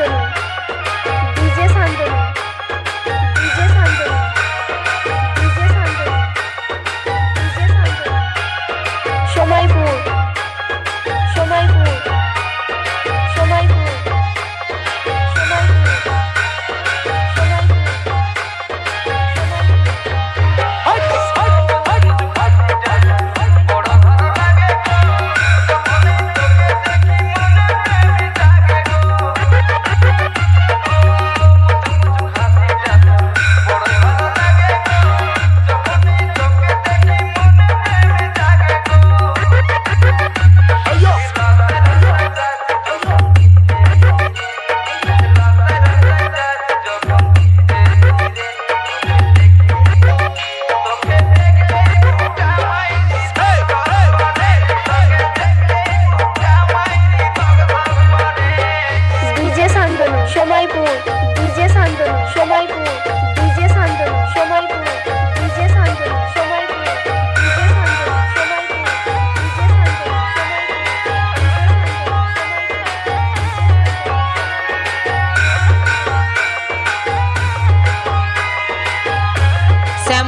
Thank you.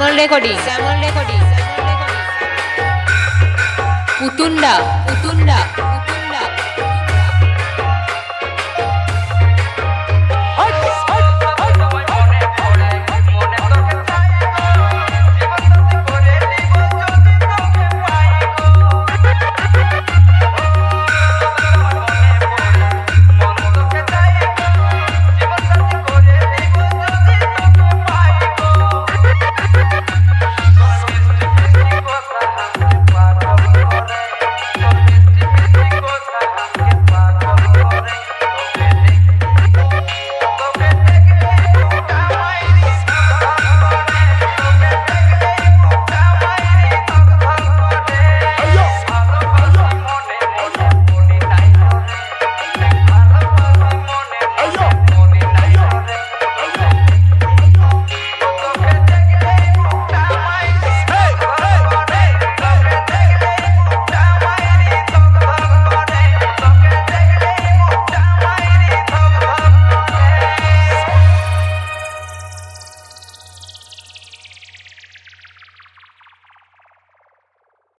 Shyamal recording. Shyamal recording. পুতুন্ডা পুতুন্ডা।